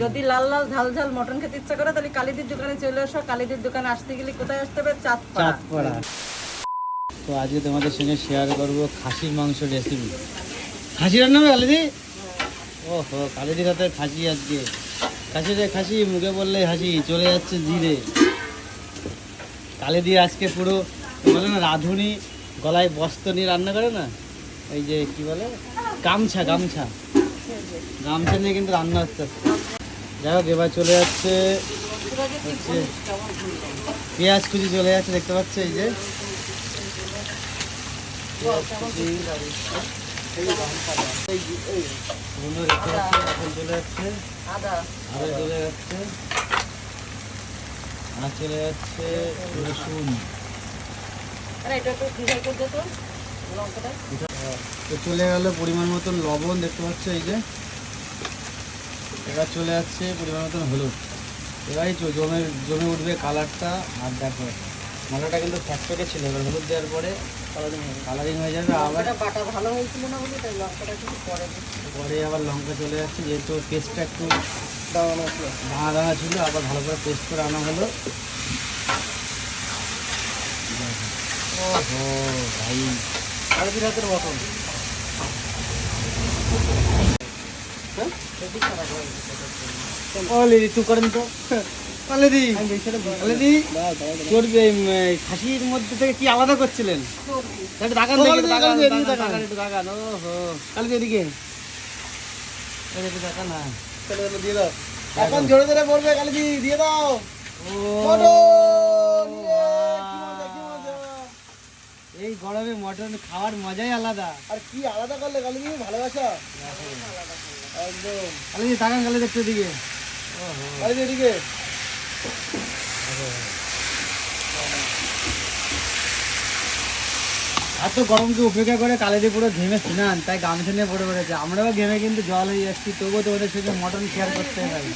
যদি লাল লাল ঝাল ঝাল মটন খেতে ইচ্ছা করে তাহলে কালিদির দোকানে চলে আসো কালিদির দোকানে আসতে গেলে কোথায় আসতে হবে? চাঁদপাড়া। চাঁদপাড়া। তো আজকে তোমাদের সঙ্গে শেয়ার করব খাসির মাংস রেসিপি খাসি রান্না হবে কালিদি? ও হো কালিদির হাতে খাসি আজকে। খাসি রে খাসি মুখে বললে হাসি চলে যাচ্ছে জিরে কালিদি আজকে পুরো বলে না, রাঁধুনি গলায় বস্ত্র নিয়ে রান্না করে না? এই যে কি বলে? গামছা গামছা। গামছা নিয়ে কিন্তু রান্না হচ্ছে। যাই হোক, এবার চলে যাচ্ছে পেঁয়াজ কুচি চলে যাচ্ছে, দেখতে পাচ্ছ এই যে? চলে যাচ্ছে। আর চলে যাচ্ছে রসুন আরে এটা একটু ফ্রিজার করে দে তো চলে গেল পরিমাণ মতন লবণ দেখতে পাচ্ছ এই যে। এবার চলে যাচ্ছে পরিমাণ মতন হলুদ। এবারই জমে জমে উঠবে কালারটা আর দেখো মশলাটা কিন্তু ফ্যাক্টরে ছিল এবার হলুদ দেওয়ার পরে কালারিং হয়ে যাবে আবার বাটা ভালো হয়েছিল না বলে তাই লঙ্কাটা কিছু পরে পরে আবার লঙ্কা চলে যাচ্ছে যেহেতু পেস্টটা একটু দাঁড়ানো দানা দানা ছিল আবার ভালো করে পেস্ট করে আনা হলো। খাসির মধ্যে থেকে কি আলাদা করছিলেন চলো, দিয়ে দাও এখন জোরে জোরে পড়বে কালিদি দিয়ে দাও মটন ইয়ে, কি মজা কি মজা এই গরমে মটন খাওয়ার মজাই আলাদা। আর কি আলাদা করলে কালিদি ভালোবাসা? একদম। তাকান এদিকে। এত গরমকে উপেক্ষা করে কালেদি পুরো ঘেমে স্নান তাই গামছা নিয়ে পড়ে পড়েছে। আমরাও ঘেমে কিন্তু জল হয়ে যাচ্ছি তবুও তোমাদের সঙ্গে মটন শেয়ার করতে পারি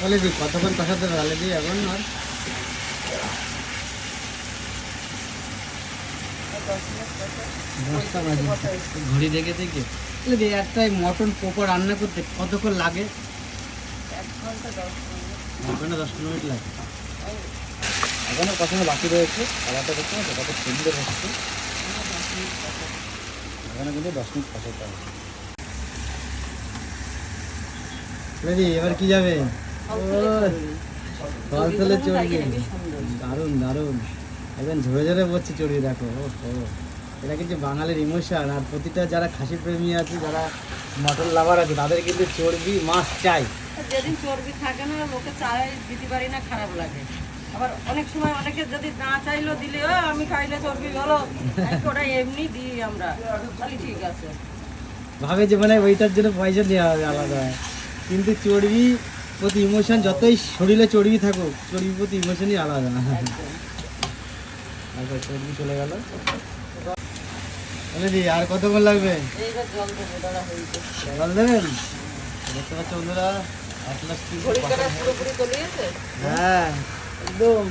বলে দি কতক্ষণ কষাতে কালেদি এখন আর বাজে। ঘড়ি দেখে দেখে? দি একটাই মটন পোকো রান্না করতে কতক্ষণ লাগে? এক ঘণ্টা দশ মিনিট লাগে। এখনও কষানো বাকি রয়েছে। খাবারটা দেখতে পাচ্ছ কত সুন্দর হচ্ছে। এখানে কিন্তু দশ মিনিট কষাতে হবে। রেডি এবার কি যাবে? দারুণ দারুণ। একদম ঝরে ঝরে পড়ছে চড়বি দেখো ও এটা কিন্তু বাঙালির ইমোশন আর প্রতিটা যারা খাসি প্রেমী আছে যারা মটন লাভার আছে তাদের কিন্তু চর্বি মাছ চাই। যেদিন চর্বি থাকে না লোকে চায় দিতে পারি না খারাপ লাগে। আবার অনেক সময় অনেকে যদি না চাইলো দিলে "ও, আমি খাইলে চর্বি হলো ওটা এমনি দিই আমরা। তাহলে ঠিক আছে। ভাবে যে মানে ওইটার জন্য পয়সা দেওয়া হবে আলাদা। কিন্তু চর্বি প্রতি ইমোশন যতই শরীরে চর্বি থাকুক চর্বি প্রতি ইমোশনই আলাদা। তারপর চর্বি চলে গেল। বলে দি আর কতক্ষণ লাগবে? জল দেবেন? দেখতে পাচ্ছ বন্ধুরা হ্যাঁ একদম।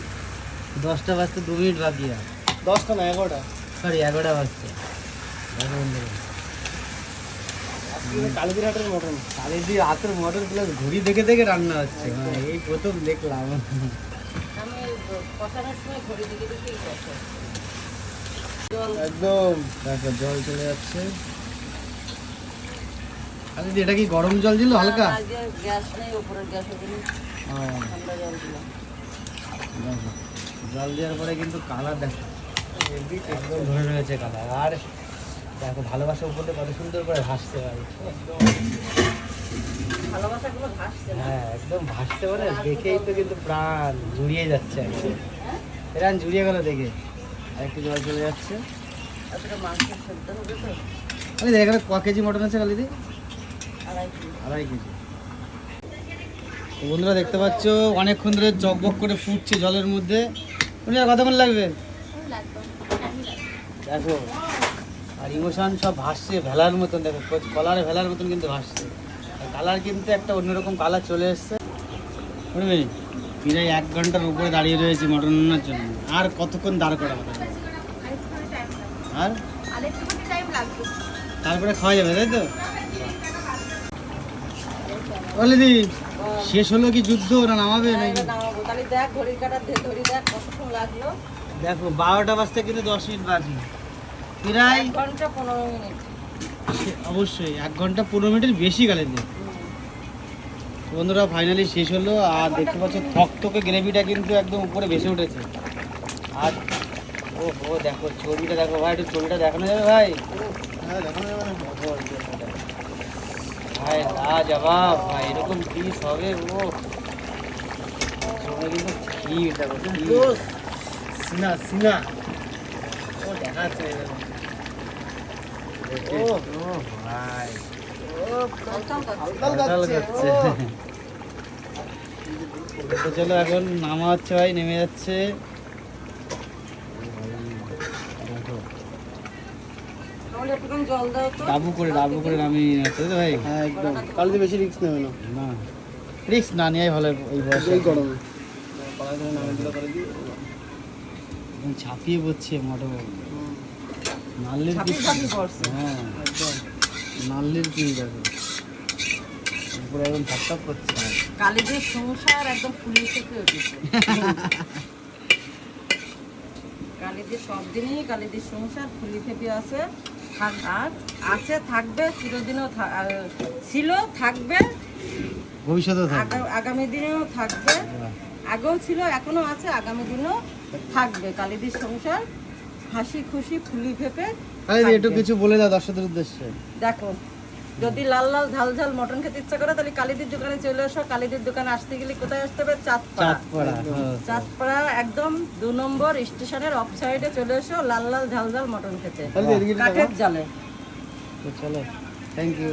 দশটা বাজতে দু মিনিট বাকি আর। দশটা না এগারোটা? সরি এগারোটা বাজছে। কালিদির মটন। হাতের প্লাস ঘড়ি দেখে দেখে রান্না হচ্ছে। মানে এই প্রথম দেখলাম। কষানোর সময় ঘড়ি দিকে দিকেই কষাই একদম। দেখো জল চলে যাচ্ছে। কালিদি এটা কি গরম জল দিল হালকা? গ্যাস নেই উপরের গ্যাস ওখানে ঠান্ডা জল দেওয়ার পরে কিন্তু কালার দেখো। একদম ধরে রয়েছে কালার। আর দেখো ভালোবাসা উপরে কত সুন্দর করে ভাসতে পারে হ্যাঁ একদম ভাসতে পারে দেখেই তো কিন্তু প্রাণ জুড়িয়ে যাচ্ছে একদম প্রাণ জুড়িয়ে গেল দেখে। একটু জল চলে যাচ্ছে। এখানে ক কেজি মটন আছে কালিদি আড়াই কেজি। বন্ধুরা দেখতে পাচ্ছ অনেকক্ষণ ধরে চকবক করে ফুটছে জলের মধ্যে। কতক্ষণ লাগবে? দেখো আর ইমোশন সব ভাসছে ভেলার মতন দেখো কলার ভেলার মতন কিন্তু ভাসছে। কালার কিন্তু একটা অন্যরকম কালার চলে এসছে। বুঝলি? প্রায় এক ঘণ্টার উপরে দাঁড়িয়ে রয়েছে মটন রান্নার জন্য। আর কতক্ষণ দাঁড় করা হবে আর? তারপরে খাওয়া যাবে তাই তো? বলে দি শেষ হলো কি যুদ্ধ? না নামাবে হ্যাঁ, নাকি? দেখ বারোটা বাজতে কিন্তু দশ মিনিট বাকি। প্রায় ঘণ্টা পনেরো মিনিট। অবশ্যই এক ঘণ্টা পনেরো মিনিটের বেশি গেলে দিয়ে বন্ধুরা ফাইনালি শেষ হলো। আর দেখতে পাচ্ছ থকথকে গ্রেভিটা কিন্তু একদম উপরে ভেসে উঠেছে। আর ও হো দেখো ছবিটা দেখো ভাই একটু ছবিটা দেখানো যাবে ভাই? হ্যাঁ যাবে না। দেখো, এই যে এটা। ভাই লাজবাব ভাই এরকম পিস হবে ও ছবি কিন্তু ক্ষীর দেখো সিনা সিনা। ও দেখা যাচ্ছে এরকম। ও ও ভাই। চলো এখন নামা হচ্ছে ভাই নেমে যাচ্ছে। ডাবু করে ডাবু করে নামিয়ে নিয়ে যাচ্ছে তো ভাই? হ্যাঁ একদম। কালকে বেশি রিস্ক নেবে না। না। রিক্স না নেওয়াই ভালো এই বয়সে। এই গরমে। ছাপিয়ে পড়ছে ঝাঁপি পিস হ্যাঁ। একদম। নাল্লির পিস দেখো। একদম করছে কালীদের সংসার একদম ফুলে থেকে উঠেছে। কালীদের সব দিনই কালীদের সংসার ফুলি থেকে আছে থাক আছে থাকবে চিরদিনও ছিল থাকবে। ভবিষ্যতেও আগামী দিনেও থাকবে। আগেও ছিল এখনও আছে আগামী দিনেও থাকবে। কালীদের সংসার হাসি খুশি ফুলি ফেপে আরে একটু কিছু বলে দাও দর্শকদের উদ্দেশ্যে। দেখো যদি লাল লাল ঝাল ঝাল মটন খেতে ইচ্ছা করে তাহলে কালীদের দোকানে চলে আসো কালীদের দোকানে আসতে গেলে কোথায় আসতে হবে? চাঁদপাড়া। চাঁদপাড়া হ্যাঁ। চাঁদপাড়া একদম দু নম্বর স্টেশনের অফ সাইডে চলে এসো লাল লাল ঝাল ঝাল মটন খেতে। কাঠের জালে। চলো থ্যাংক ইউ